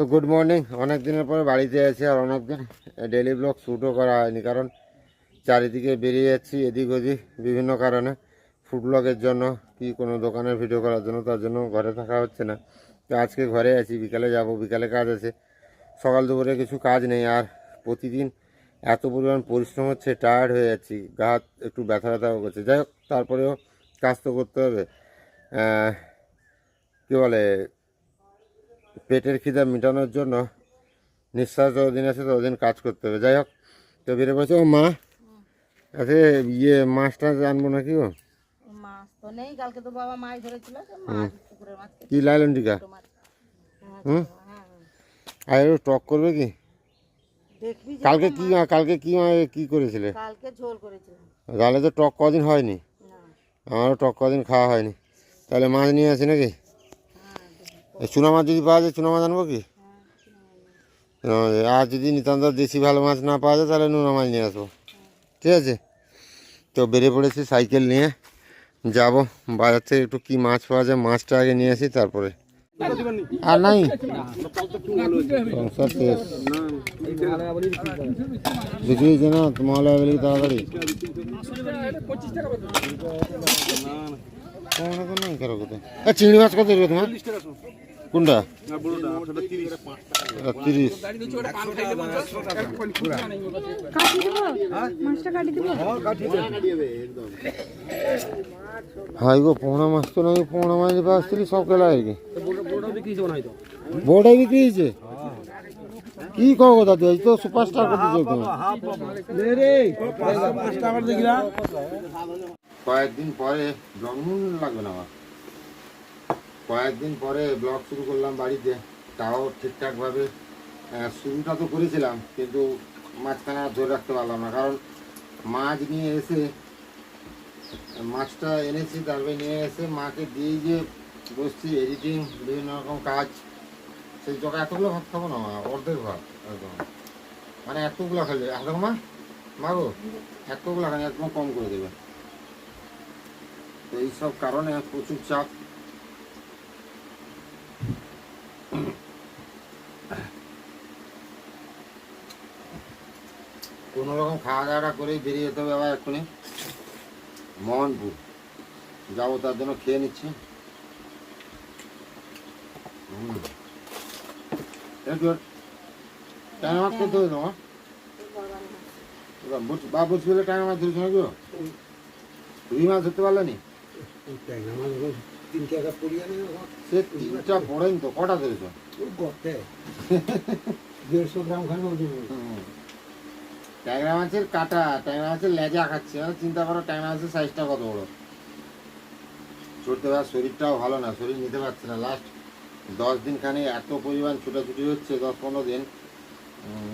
তো good morning অনেক দিনের পরে বাড়িতে আছি আর অনেক দিন ডেলি ব্লগ শ্যুটও করা হয়নি, কারণ চারিদিকে বেরিয়ে যাচ্ছি এদিক ওদিক বিভিন্ন কারণে। ফুড ব্লগের জন্য কি কোনো দোকানের ভিডিও করার জন্য, তার জন্য ঘরে থাকা হচ্ছে না। তো আজকে ঘরে আছি, বিকালে যাব, বিকালে কাজ আছে। সকাল দুপুরে কিছু কাজ নেই, আর প্রতিদিন এত পরিমাণ পরিশ্রম হচ্ছে টায়ার্ড হয়ে যাচ্ছি, গা হাত একটু ব্যথা ব্যথাও করছে। যাই হোক, তারপরেও কাজ তো করতে হবে। কী বলে পেটের খিদা মেটানোর জন্য নিঃশ্বাস যতদিন আছে ততদিন কাজ করতে হবে। যাই হোক তো বেরিয়ে পড়েছে ও মা আচ্ছা ইয়ে মাছটা জানব নাকি ও কি লাইলন টিকা? হ্যাঁ, হুম? হ্যাঁ আর একটু টক করবে কি? কালকে কি কালকে কি কি করেছিলে? তাহলে তো টক কদিন হয়নি। আমারও টক কদিন খাওয়া হয়নি। তাহলে মাছ নিয়ে আসি নাকি? হ্যাঁ চুনা মাছ যদি পাওয়া যায় চুনা মাছ আনব কি হ্যাঁ আর যদি নিতান্ত দেশি ভালো মাছ না পাওয়া যায় তাহলে নোনা মাছ নিয়ে আসব ঠিক আছে তো বেরিয়ে পড়েছি সাইকেল নিয়ে যাব বাজার থেকে একটু কি মাছ পাওয়া যায় মাছটা আগে নিয়ে আসি তারপরে আর নাই সংসার শেষ বিক্রি হয়েছে না তোমার বলি তাড়াতাড়ি কোনো চিংড়ি মাছ কত তোমার কোনটা? তিরিশ। হাই গো পোহনা মাছ তো নাই পোহনা মাছ আসছিলি সব আর কি বড়টাই বিক্রি হয়েছে? কি কো কথা তুই আজ তো সুপারস্টার করতে চাই কয়েকদিন পরে ব্লগ লাগবে না আমার। কয়েকদিন পরে ব্লগ শুরু করলাম বাড়িতে। তাও ঠিকঠাকভাবে শুরুটা তো করেছিলাম, কিন্তু মাঝখানে আর ধরে রাখতে পারলাম না। কারণ মাছ নিয়ে এসে, মাছটা এনেছি, তারপরে নিয়ে এসে মাকে দিয়ে যে বসছি এডিটিং বিভিন্ন রকম কাজ, সেই জগা এতগুলো ভাত খাব না, অর্ধেক ভাত একদম। মানে এতগুলো খালি একদম মা, মাগো? এতগুলো খালি, একদম কম করে দেবে। তো এইসব কারণে প্রচুর চাপ। কোনো রকম খাওয়া দাওয়াটা করেই বেরিয়ে যেতে হবে আবার এক্ষুনি। মোহনপুর যাব তার জন্য খেয়ে নিচ্ছি। টাইম করতে হবে তোমার বা বুঝ পেলে টাইম মাছ ধরেছো নাকি গো? রুই মাছ ধরতে পারলে নি? সে তিনটা পড়েন তো কটা ধরেছো? দেড়শো গ্রাম খান। ট্যাংরা মাছের কাটা, ট্যাংরা মাছের লেজা খাচ্ছে। এবার চিন্তা করো, ট্যাংরা মাছের সাইজটা কত বড়? ছুটতে পারার শরীরটাও ভালো না, শরীর নিতে পারছে না। লাস্ট দশ দিন খানি এত পরিমাণ ছুটাছুটি হচ্ছে, দশ পনেরো দিন।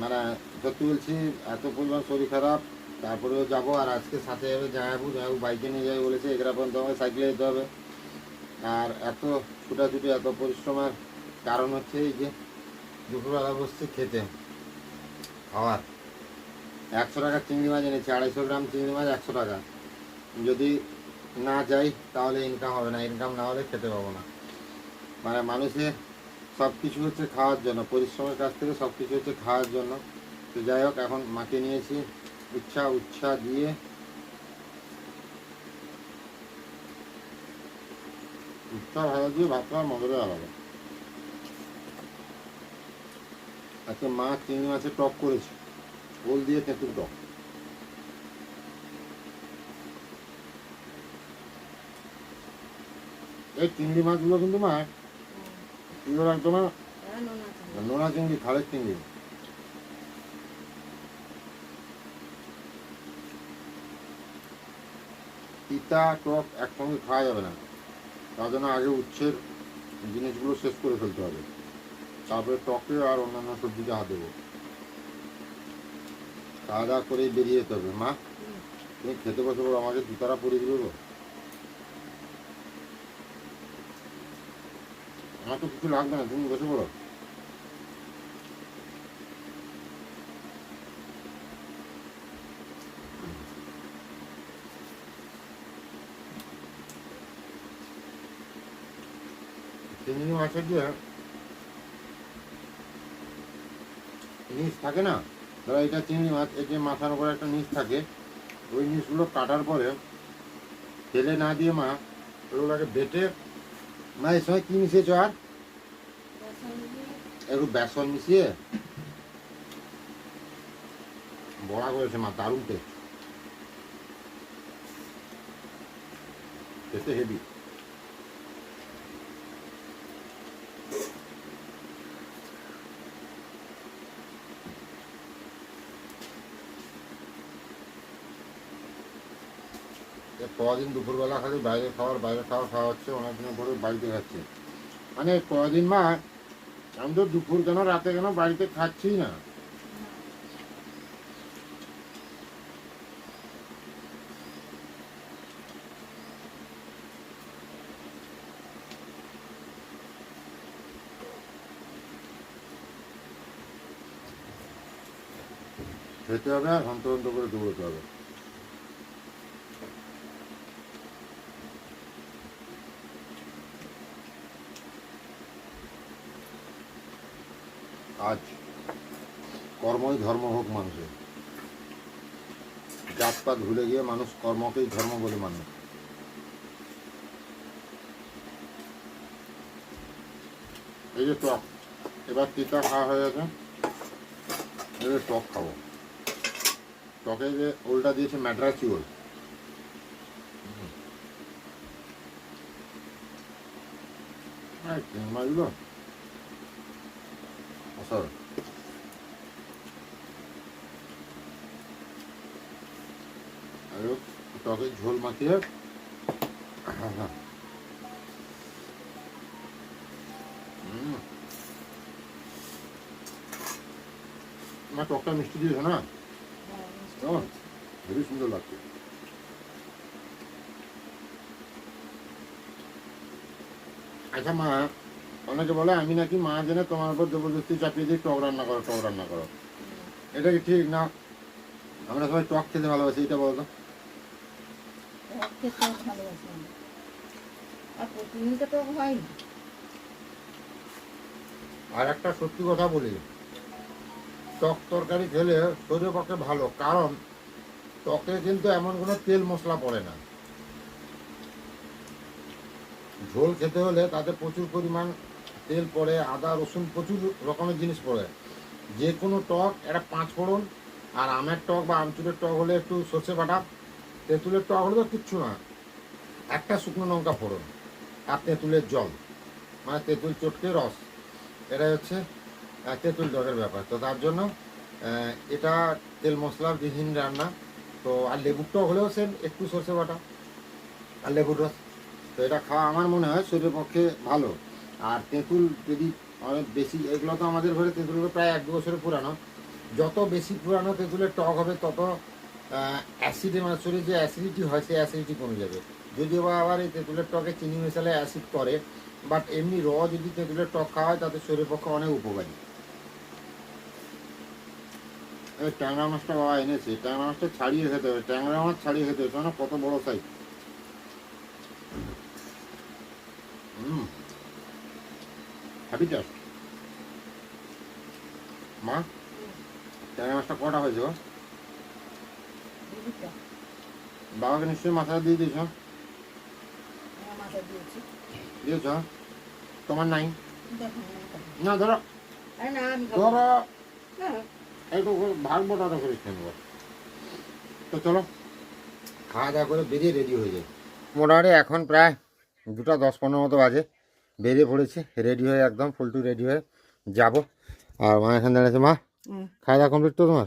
মানে সত্যি বলছি, এত পরিমাণ শরীর খারাপ, তারপরেও যাব। আর আজকে সাথে যাবে জামাইবু জামাইবু বাইকে নিয়ে যাবে বলেছে, এগরা পর্যন্ত আমাকে সাইকেলে যেতে হবে। আর এত ছুটাছুটি, এত পরিশ্রমের কারণ হচ্ছে এই যে, দুপুরবেলা বসছে খেতে, খাওয়ার। একশো টাকা চিংড়ি মাছ এনেছি, আড়াইশো গ্রাম চিংড়ি মাছ একশো টাকা। যদি না যাই, তাহলে ইনকাম হবে না ইনকাম না হলে খেতে পাবো না। মানে মানুষের সব কিছু হচ্ছে খাওয়ার জন্য, পরিশ্রমের কাছ থেকে সব কিছু হচ্ছে খাওয়ার জন্য। তো যাই হোক, এখন মাকে নিয়েছি উচ্ছা উচ্ছা দিয়ে। উচ্ছা ভালো দিয়ে ভাত খাওয়ার মজাটাই আলাদা। আজকে মা চিংড়ি মাছের টক করেছে। ওল দিয়ে তেঁতুল টক এই চিংড়ি মাছগুলো কিন্তু একদম নোনা চিংড়ি। খালের চিংড়ি। টক একসঙ্গে খাওয়া যাবে না। তার জন্য আগে উচ্ছের জিনিসগুলো শেষ করে ফেলতে হবে। তারপরে টকে আর অন্যান্য সবজিতে হাত দেবো। খাওয়া দাওয়া করেই বেরিয়ে যেতে হবে। মা, তুমি খেতে বসে পড়ো, আমাকে গো আমার তো কিছু লাগবে না, তুমি বসে পড়ো। নিচ থাকে না? ধরো এটা চিংড়ি মাছ, এই যে মাথার উপরে একটা নিচ থাকে, ওই নিচগুলো কাটার পরে তেলে না দিয়ে মা ওগুলোকে বেটে, মা এই সময় কি মিশিয়েছ আর? একটু বেসন মিশিয়ে বড়া করেছে মা, দারুণ টেস্ট খেতে হেভি কদিন দুপুরবেলা খালি বাইরে খাওয়ার বাইরে খাওয়া খাওয়া হচ্ছে, অনেক দিনের পরে বাড়িতে খাচ্ছে। মানে কদিন মা, আমি তো দুপুর কেন, রাতে কেন বাড়িতে খাচ্ছি না? খেতে হবে আর হন্তন্ত করে দৌড়তে হবে। আজ কর্মই ধর্ম হোক মানুষের। জাতপাত ভুলে গিয়ে মানুষ কর্মকেই ধর্ম বলে মানে। এই যে টক, এবার তিতা খাওয়া হয়ে গেছে? এবার টক খাব। টকে যে ওলটা দিয়েছে ম্যাড্রাসি ওল। মাছগুলো অসাধারণ আর টকে ঝোল মাখিয়ে হুম। মা টকটা মিষ্টি দিয়েছ না? কেমন হেবি সুন্দর লাগছে। আচ্ছা মা অনেকে বলে আমি নাকি মা জেনে তোমার উপর জবরদস্তি চাপিয়ে দিই টক রান্না করো টক রান্না করো। এটা কি ঠিক না? আমরা সবাই টক খেতে ভালোবাসি এটা বলতো আর একটা সত্যি কথা বলি টক তরকারি খেলে শরীরের পক্ষে ভালো কারণ টকে কিন্তু এমন কোনো তেল মশলা পড়ে না। ঝোল খেতে হলে তাতে প্রচুর পরিমাণ তেল পড়ে আদা, রসুন প্রচুর রকমের জিনিস পড়ে। যে কোনো টক, একটা পাঁচ ফোড়ন, আর আমের টক বা আমচুরের টক হলে একটু সর্ষে বাটা, তেঁতুলের টক হলে তো কিচ্ছু না। একটা শুকনো লঙ্কা ফোড়ন আর তেঁতুলের জল মানে তেঁতুল চটকে রস। এটাই হচ্ছে তেঁতুল টকের ব্যাপার। তো তার জন্য এটা তেল মশলা বিহীন রান্না। তো আর লেবুর টক হলেও সেম একটু সর্ষে বাটা আর লেবুর রস। তো এটা খাওয়া আমার মনে হয় শরীরের পক্ষে ভালো। আর তেঁতুল যদি অনেক বেশি, এগুলো তো আমাদের ঘরে তেঁতুলগুলো প্রায় এক বছরের পুরানো। যত বেশি পুরানো তেঁতুলের টক হবে, তত অ্যাসিডে মানে শরীরে যে অ্যাসিডিটি হয়, সেই অ্যাসিডিটি কমে যাবে। যদিও বা আবার এই তেঁতুলের টকে চিনি মেশালে অ্যাসিড করে বাট এমনি র যদি তেঁতুলের টক খাওয়া হয়, তাতে শরীরের পক্ষে অনেক উপকারী। ট্যাংরা মাছটা বাবা এনেছে। ট্যাংরা মাছটা ছাড়িয়ে খেতে হবে। ট্যাংরা মাছ ছাড়িয়ে খেতে হবে কত বড় সাইজ হ্যাপি টেস্ট মা ট্যাংরা মাছটা কটা হয়েছে গো? বাবাকে নিশ্চয়ই মাথায় দিয়ে দিয়েছ? মাথায় দিয়েছি। তোমার নাই? খাব। না ধরো। খাব ধরো। একটু ভাগ বটাটা করে খেয়ে নেব। তো চলো খাওয়া দাওয়া করে বেরিয়ে রেডি হয়ে যায় মোটামুটি এখন প্রায় দুটা দশ পনেরো মতো বাজে। বেরিয়ে পড়েছি রেডি হয়ে একদম ফুলটু রেডি হয়ে যাব। আর মা এখানে দাঁড়িয়েছে মা খাওয়া দাওয়া কমপ্লিট তো তোমার।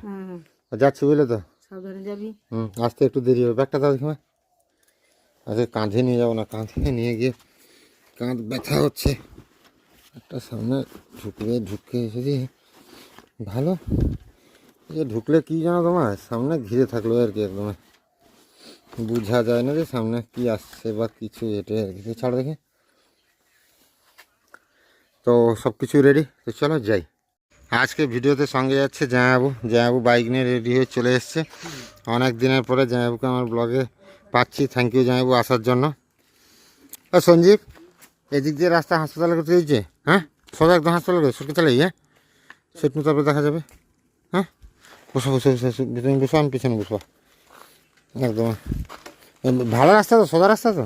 যাচ্ছি বুঝলে তো? সাবধানে যাবি। হুম আসতে একটু দেরি হবে। ব্যাগটা তাদের সময় আচ্ছা কাঁধে নিয়ে যাব না কাঁধে নিয়ে গিয়ে কাঁধ ব্যথা হচ্ছে। একটা সামনে ঢুকবে ঢুকে এসেছি। ভালো। যে ঢুকলে কি জানো তোমার? সামনে ঘিরে থাকল আর কি একদম। বোঝা যায় না যে সামনে কি আসছে বা কিছু এটা আর কি। ছাড় দেখে। তো সব কিছু রেডি তো চলো যাই। আজকে ভিডিওতে সঙ্গে যাচ্ছে জামাবু জামাবু বাইক নিয়ে রেডি হয়ে চলে এসছে। অনেক দিনের পরে জামাবুকে আমার ব্লগে পাচ্ছি। থ্যাংক ইউ জামাবু আসার জন্য। ও সঞ্জীব এদিক দিয়ে রাস্তা হাসপাতালে করতে দিয়েছে হ্যাঁ? সোজা একদম হাসপাতালে করে সরকে চালাই হ্যাঁ? সেটু তারপরে দেখা যাবে। হ্যাঁ? বসো বসো বসো, বসো আমি পিছনে বসবো। একদম। ভালো রাস্তা তো সোজা রাস্তা তো?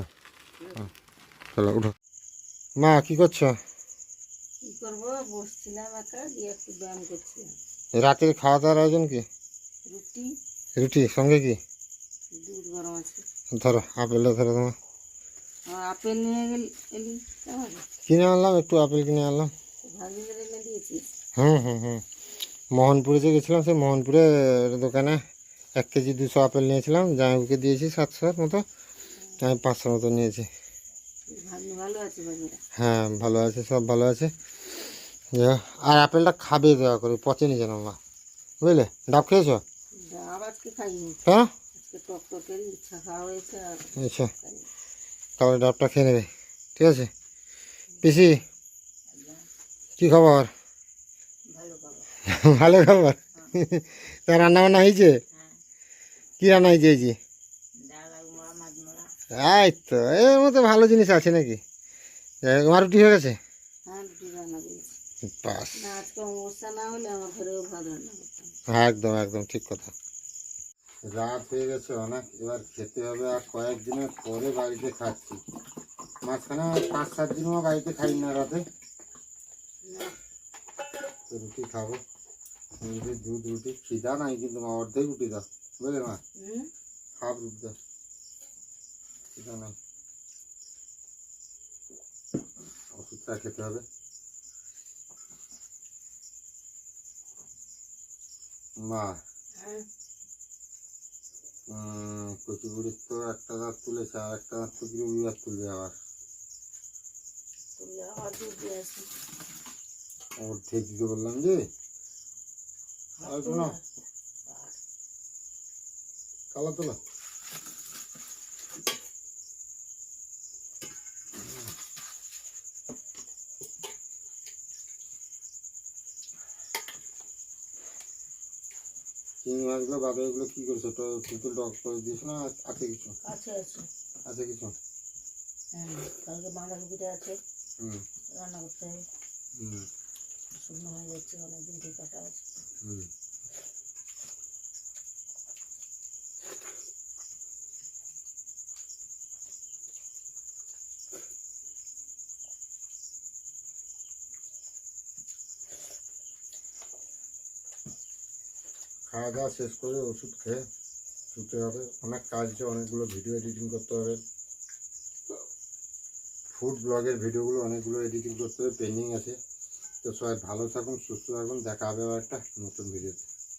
চলো উঠো। মা কী করছ? কি করব? বসছিলাম একা দিয়ে একটু ব্যায়াম করছিলাম। রাতের খাওয়া দাওয়ার আয়োজন কি? রুটি। রুটি সঙ্গে কি? দুধ গরম আছে। ধরো আপেলও ধরো তোমার। আপেল নিয়ে গেল এলি? কিনে আনলাম একটু আপেল কিনে আনলাম। হুম হুম হুম। মোহনপুরে যে গেছিলাম সেই মোহনপুরে দোকানে এক কেজি দুশো আপেল নিয়েছিলাম। জামাইবুকে দিয়েছি সাতশোর মতো। আমি পাঁচশোর মতো নিয়েছি। হ্যাঁ ভালো আছে সব ভালো আছে। আর আপেলটা খাবে দেওয়া করে পচেনি যেন মা। বুঝলে? ডাব খেয়েছো? আর আচ্ছা। তাহলে ডাবটা খেয়ে নেবে। ঠিক আছে? পিসি কি খবর? ভালো খবর। তা রান্না বান্না হয়েছে? হ্যাঁ। কি রান্না হয়েছে এই যে এই তো এর মতো ভালো জিনিস আছে নাকি? আমার রুটি হয়ে গেছে? হ্যাঁ একদম একদম ঠিক কথা। রাত হয়ে গেছে অনেক এবার খেতে হবে আর কয়েকদিনের পরে বাড়িতে খাচ্ছি। মাঝখানে পাঁচ সাত দিনও বাড়িতে খাই না রাতে। রুটি খাব। দুধ রুটি খিদা নাই কিন্তু মা অর্ধেক রুটি দাও বুঝলে মা? হাফ রুটি দাও খিদা নাই। ওষুধটা খেতে হবে। মা। হ্যাঁ। উম, কচি তো একটা দাঁত তুলেছে আর একটা দাঁত তো দাঁত তুলবে আবার। দুধ দিয়ে দিতে বললাম যে। আর শোনো। কালা তোলা। চিংড়ি মাছগুলো বাদে এগুলো কি করেছ? তো কিন্তু ডক করে দিয়েছ না আছে কিছু? আছে আছে। আছে কিছু? হ্যাঁ কালকে বাঁধাকপিটা আছে। হুম। রান্না করতে হবে। হুম। শুকনো হয়ে যাচ্ছে অনেকদিন থেকে কাটা আছে। হুম। খাওয়া দাওয়া শেষ করে ওষুধ খেয়ে শুতে হবে। অনেক কাজ আছে, অনেকগুলো ভিডিও এডিটিং করতে হবে। ফুড ব্লগের ভিডিওগুলো অনেকগুলো এডিটিং করতে হবে পেন্ডিং আছে। তো সবাই ভালো থাকুন, সুস্থ থাকুন, দেখা হবে একটা নতুন ভিডিওতে